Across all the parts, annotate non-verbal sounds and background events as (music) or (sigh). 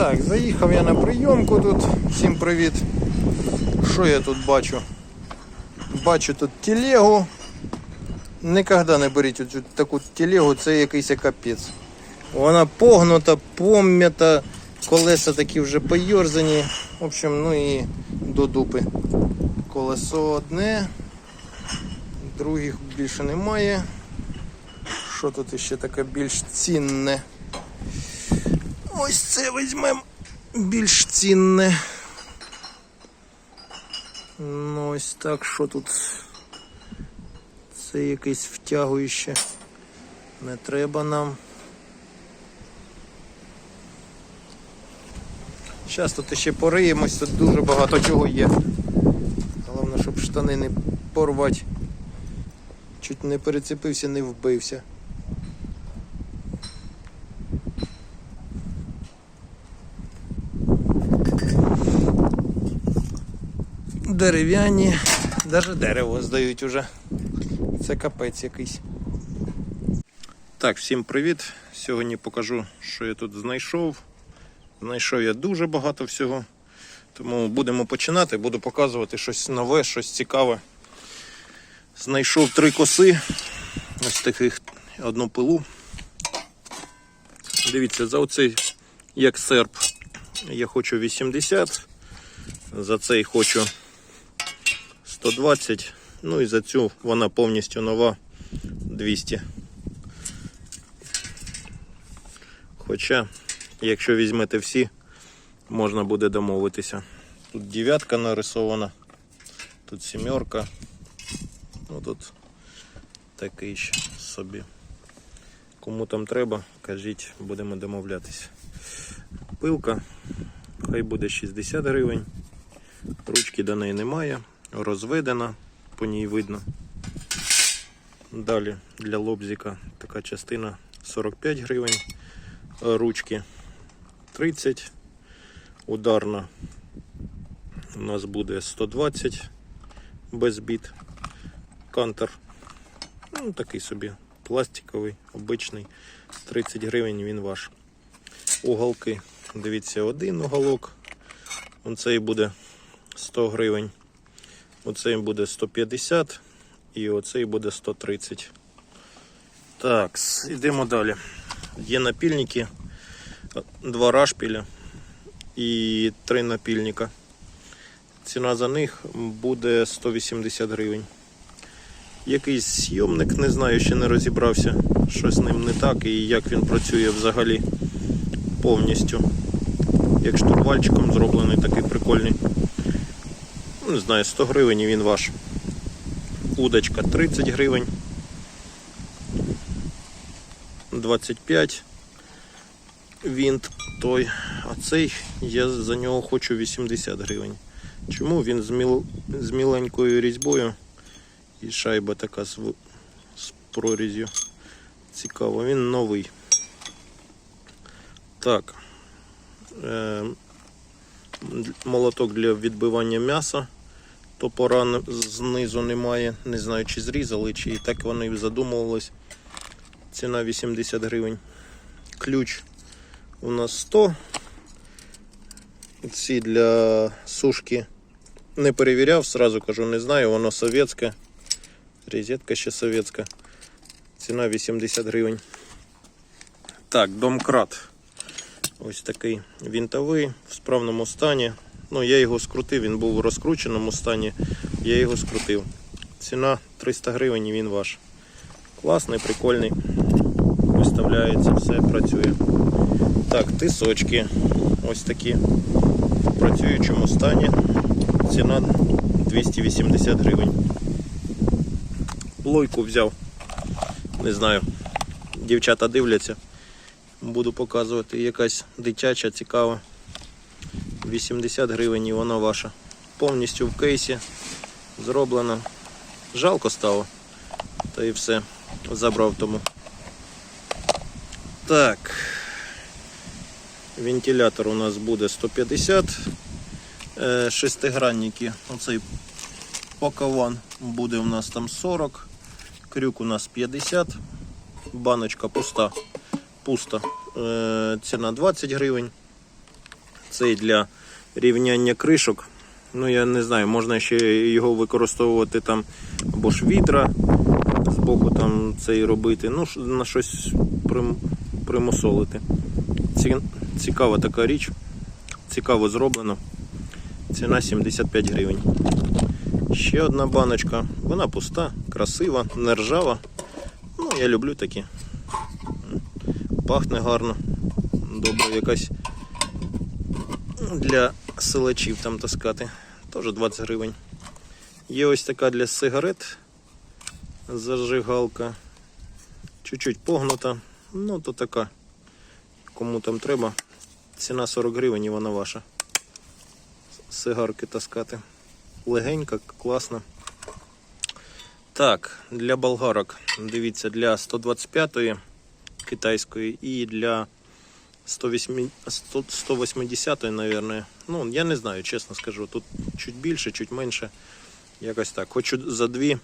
Так, заїхав я на прийомку тут. Всім привіт. Що я тут бачу? Бачу тут телегу. Ніколи не беріть оцю таку телегу, це якийсь капець. Вона погнута, пом'ята, колеса такі вже поєрзані. В общем, ну і до дупи. Колесо одне, других більше немає. Що тут ще таке більш цінне? Ось це візьмемо більш цінне. Ну ось так, що тут? Це якесь втягуюче. Не треба нам. Зараз тут ще пориємось, тут дуже багато чого є. Головне, щоб штани не порвати. Чуть не перецепився, не вбився. Дерев'яні, навіть дерево здають уже. Це капець якийсь. Так, всім привіт. Сьогодні покажу, що я тут знайшов. Знайшов я дуже багато всього. Тому будемо починати, буду показувати щось нове, щось цікаве. Знайшов три коси. Ось таких одну пилу. Дивіться, за оцей як серп. Я хочу 80. За цей хочу 120. Ну і за цю вона повністю нова 200. Хоча, якщо візьмете всі, можна буде домовитися. Тут дев'ятка нарисована, тут сімерка. Ну тут такий ще собі. Кому там треба, кажіть, будемо домовлятися. Пилка, хай буде 60 гривень. Ручки до неї немає, розведена, по ній видно. Далі для лобзика така частина 45 гривень, ручки 30, ударна у нас буде 120 без біт, кантер, ну такий собі пластиковий, обичний, 30 гривень він ваш. Уголки, дивіться, один уголок, оцей буде 100 гривень. Оцей буде 150 і оцей буде 130. Так, йдемо далі. Є напільники, два рашпіля і три напільника. Ціна за них буде 180 гривень. Якийсь зйомник, не знаю, ще не розібрався, що з ним не так і як він працює взагалі повністю. Як штурвальчиком зроблений, такий прикольний. Не знаю, 100 гривень він ваш. Удочка 30 гривень. 25 вінт той, а цей я за нього хочу 80 гривень. Чому він з, міл... з міленькою різьбою і шайба така з, з прорізю. Цікаво, він новий. Так. Е... Молоток для відбивання м'яса. Топора знизу немає. Не знаю, чи зрізали, чи і так вони задумувались. Ціна 80 гривень. Ключ у нас 100. Ці для сушки не перевіряв, сразу кажу, не знаю, воно совєтське. Розетка ще совєтська. Ціна 80 гривень. Так, домкрат. Ось такий вінтовий в справному стані. Ну, я його скрутив, він був у розкрученому стані, я його скрутив. Ціна 300 гривень і він ваш. Класний, прикольний. Виставляється, все працює. Так, тисочки. Ось такі в працюючому стані. Ціна 280 гривень. Лойку взяв. Не знаю. Дівчата дивляться. Буду показувати якась дитяча, цікава. 80 гривень і вона ваша. Повністю в кейсі зроблена. Жалко стало. Та і все. Забрав тому. Так. Вентилятор у нас буде 150. Е, Шестигранники. Оцей пакован буде у нас там 40. Крюк у нас 50. Баночка пуста. Пуста. Е, Ціна 20 гривень. Цей для рівняння кришок. Ну, я не знаю, можна ще його використовувати там або ж відра з боку там цей робити. Ну, на щось прим, примусолити. Ці, цікава така річ. Цікаво зроблено. Ціна 75 гривень. Ще одна баночка. Вона пуста, красива, не ржава. Ну, я люблю такі. Пахне гарно. Добре, якась для силачів там таскати. Теж 20 гривень. Є ось така для сигарет зажигалка. Чуть-чуть погнута. Ну, то така. Кому там треба. Ціна 40 гривень і вона ваша. Сигарки таскати. Легенька, класна. Так, для болгарок. Дивіться, для 125-ї китайської і для 108 100 180-ї, наверное. Ну, я не знаю, чесно скажу. Тут чуть більше, чуть менше. Якось так. Хочу за дві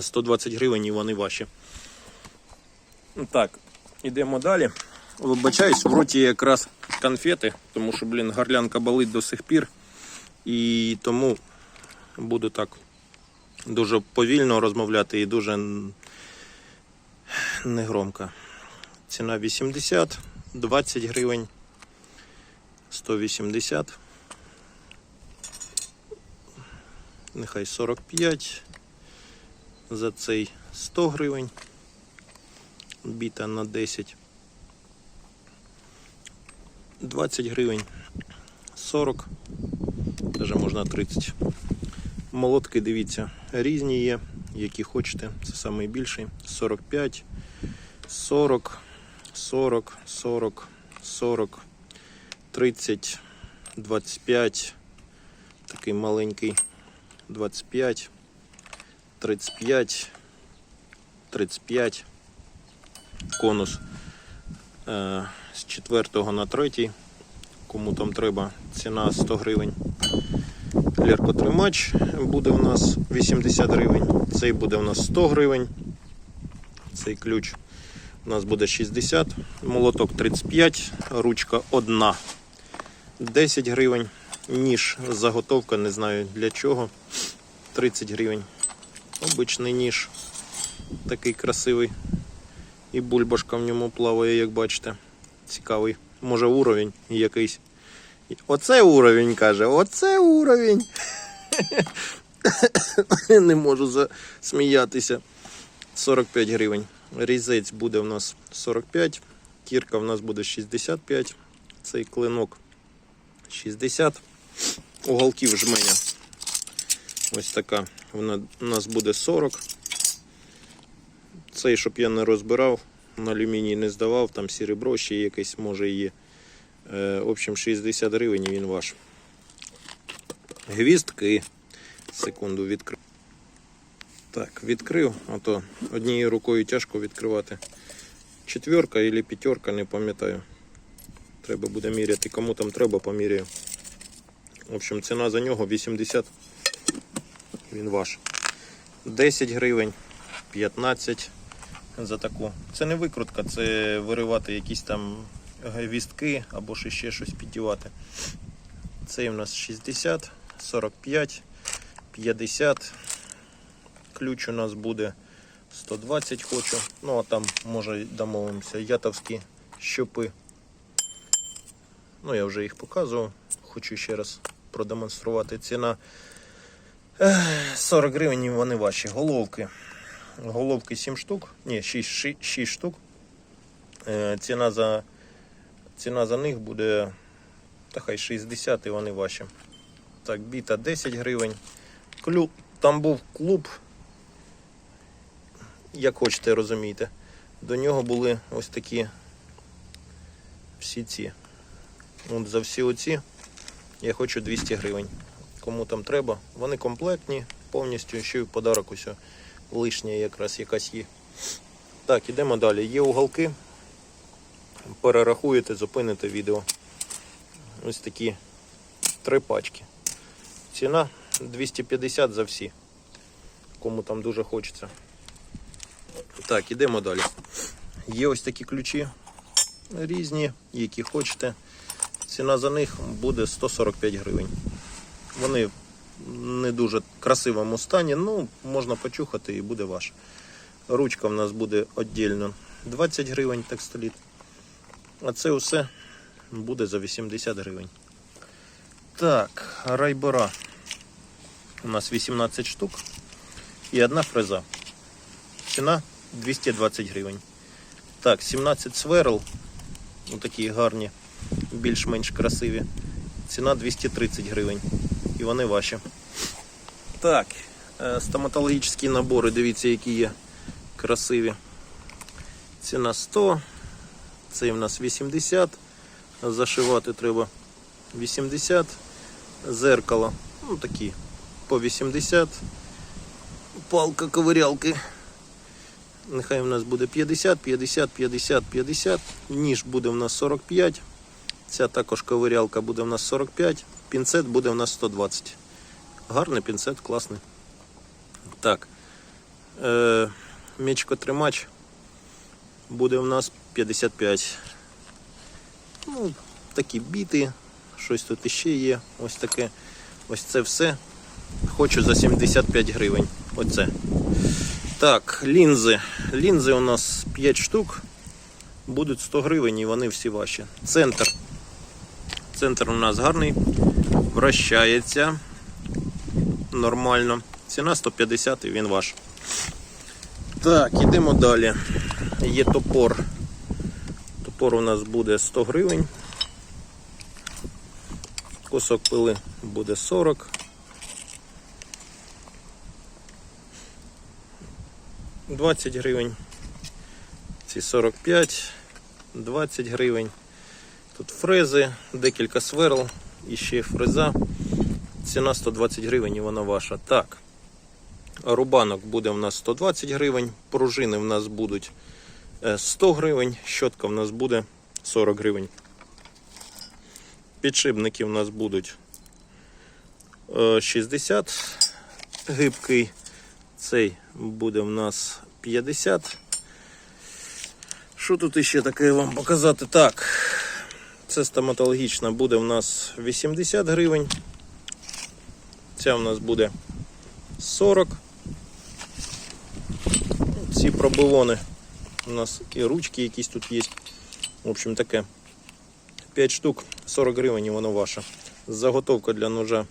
120 гривень і вони ваші. Так, ідемо далі. Вибачаюсь, в роті якраз конфети, тому що, блін, горлянка болить до сих пір. І тому буду так дуже повільно розмовляти і дуже негромко. Ціна 80, 20 гривень, 180, нехай 45, за цей 100 гривень, біта на 10, 20 гривень, 40, даже можна 30. Молотки, дивіться, різні є, які хочете. Це найбільший. 45, 40, 40, 40, 40, 30, 25, такий маленький, 25, 35, 35, конус е, з 4 на 3, кому там треба, ціна 100 гривень. Ліркотримач буде у нас 80 гривень, цей буде у нас 100 гривень, цей ключ у нас буде 60, молоток 35, ручка 1, 10 гривень, ніж заготовка, не знаю для чого, 30 гривень. Обичний ніж, такий красивий. І бульбашка в ньому плаває, як бачите. Цікавий. Може уровень якийсь. Оце уровень, каже, оце уровень. (coughs) Не можу засміятися. 45 гривень. Різець буде в нас 45, кірка в нас буде 65, цей клинок 60. Уголків жменя. Ось така. Вона у нас буде 40. Цей, щоб я не розбирав, на алюміній не здавав, там серебро ще якесь може є. Е, в общем, 60 гривень він ваш. Гвіздки. Секунду відкрив. Так, відкрив, а то однією рукою тяжко відкривати. Четверка або п'ятерка, не пам'ятаю. Треба буде міряти. Кому там треба, поміряю. В общем, ціна за нього 80. Він ваш. 10 гривень, 15 за таку. Це не викрутка, це виривати якісь там гвіздки або ще щось піддівати. Цей у нас 60, 45, 50. Ключ у нас буде 120 хочу. Ну а там може домовимося. Ятовські щопи. Ну, я вже їх показував. Хочу ще раз продемонструвати. Ціна 40 гривень вони ваші. Головки. Головки 7 штук. Ні, 6, 6, 6 штук. Е, Ціна за, ціна за них буде та хай 60 і вони ваші. Так, біта 10 гривень. Клюб. Там був клуб. Як хочете, розумієте. До нього були ось такі всі ці. От за всі оці я хочу 200 гривень. Кому там треба. Вони комплектні, повністю ще й подарок усе лишнє якраз якась є. Так, ідемо далі. Є уголки. Перерахуєте, зупините відео. Ось такі три пачки. Ціна 250 за всі. Кому там дуже хочеться. Так, ідемо далі. Є ось такі ключі різні, які хочете. Ціна за них буде 145 гривень. Вони в не дуже красивому стані, ну можна почухати і буде ваше. Ручка в нас буде віддільно 20 гривень текстоліт. А це все буде за 80 гривень. Так, райбора. У нас 18 штук і одна фреза. Ціна 220 гривень. Так, 17 сверл. Такі гарні, більш-менш красиві. Ціна 230 гривень. І вони ваші. Так, е, стоматологічні набори, дивіться, які є красиві. Ціна 100. Цей в нас 80. Зашивати треба 80. Зеркало. Ну такі по 80. Палка ковирялки. Нехай у нас буде 50, 50, 50, 50. Ніж буде в нас 45. Ця також ковирялка буде в нас 45. Пінцет буде в нас 120. Гарний пінцет, класний. Так. Е, Мечкотримач буде в нас 55. Ну, такі біти. Щось тут іще є. Ось таке. Ось це все. Хочу за 75 гривень. Оце. Так, лінзи. Лінзи у нас 5 штук. Будуть 100 гривень і вони всі ваші. Центр. Центр у нас гарний. Вращається нормально. Ціна 150 і він ваш. Так, ідемо далі. Є топор. Топор у нас буде 100 гривень. Кусок пили буде 40. Двадцять гривень. Ці 45, 20 гривень. Тут фрези, декілька сверл і ще фреза. Ціна 120 гривень і вона ваша. Так. Рубанок буде в нас 120 гривень, пружини в нас будуть е, 100 гривень, щотка в нас буде 40 гривень. Підшипники в нас будуть е, 60 гибкий. Цей буде в нас 50. Що тут іще таке вам показати? Так, це стоматологічна буде в нас 80 гривень. Ця в нас буде 40. Ці пробивони. У нас і ручки якісь тут є. В общем таке. 5 штук, 40 гривень і воно ваше. Заготовка для ножа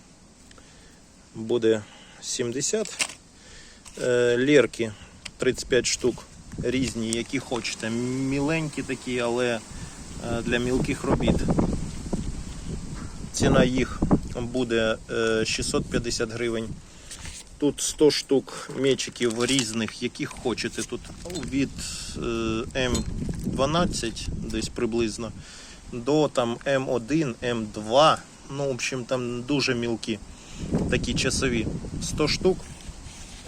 буде 70. Е, Лєрки 35 штук. Різні, які хочете. Міленькі такі, але е, для мілких робіт. Ціна їх буде е, 650 гривень. Тут 100 штук мечиків різних, яких хочете. Тут від е, М12 десь приблизно до там М1, М2. Ну, в общем, там дуже мілкі такі часові. 100 штук.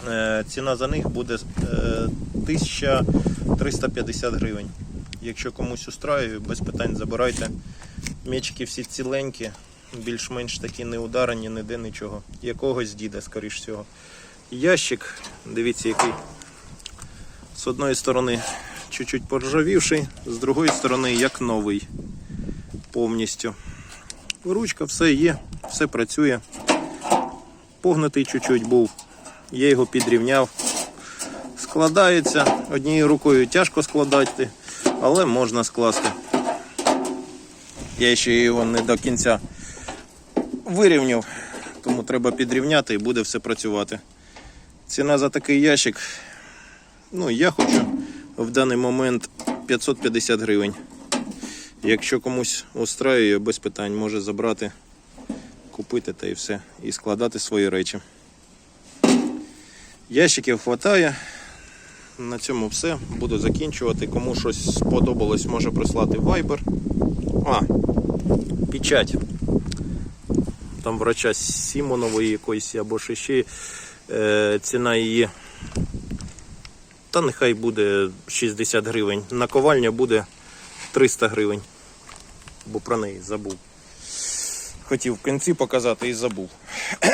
Е, Ціна за них буде е, 1350 гривень. Якщо комусь устраює, без питань забирайте. Мечики всі ціленькі, більш-менш такі не ударені, ніде нічого. Якогось діда, скоріш всього. Ящик, дивіться, який з одної сторони чуть-чуть поржавівший, з другої сторони як новий повністю. Ручка, все є, все працює. Погнутий чуть-чуть був. Я його підрівняв. Складається. Однією рукою тяжко складати, але можна скласти. Я ще його не до кінця вирівняв, тому треба підрівняти і буде все працювати. Ціна за такий ящик. Ну, я хочу в даний момент 550 гривень. Якщо комусь устраює, без питань може забрати, купити та і все, і складати свої речі. Ящиків вистачає. На цьому все. Буду закінчувати. Кому щось сподобалось, може прислати Viber. А, печать. Там врача Сімонової якоїсь або ще е, ціна її. Та нехай буде 60 гривень. Наковальня буде 300 гривень. Бо про неї забув. Хотів в кінці показати і забув. (clears throat)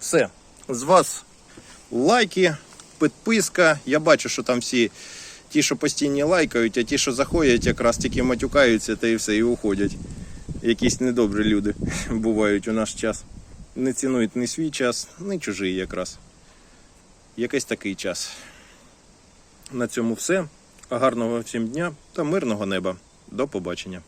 Все. З вас лайки, підписка. Я бачу, що там всі ті, що постійні лайкають, а ті, що заходять, якраз тільки матюкаються та і все, і уходять. Якісь недобрі люди (laughs) бувають у наш час. Не цінують ні свій час, ні чужий якраз. Якийсь такий час. На цьому все. Гарного всім дня та мирного неба. До побачення.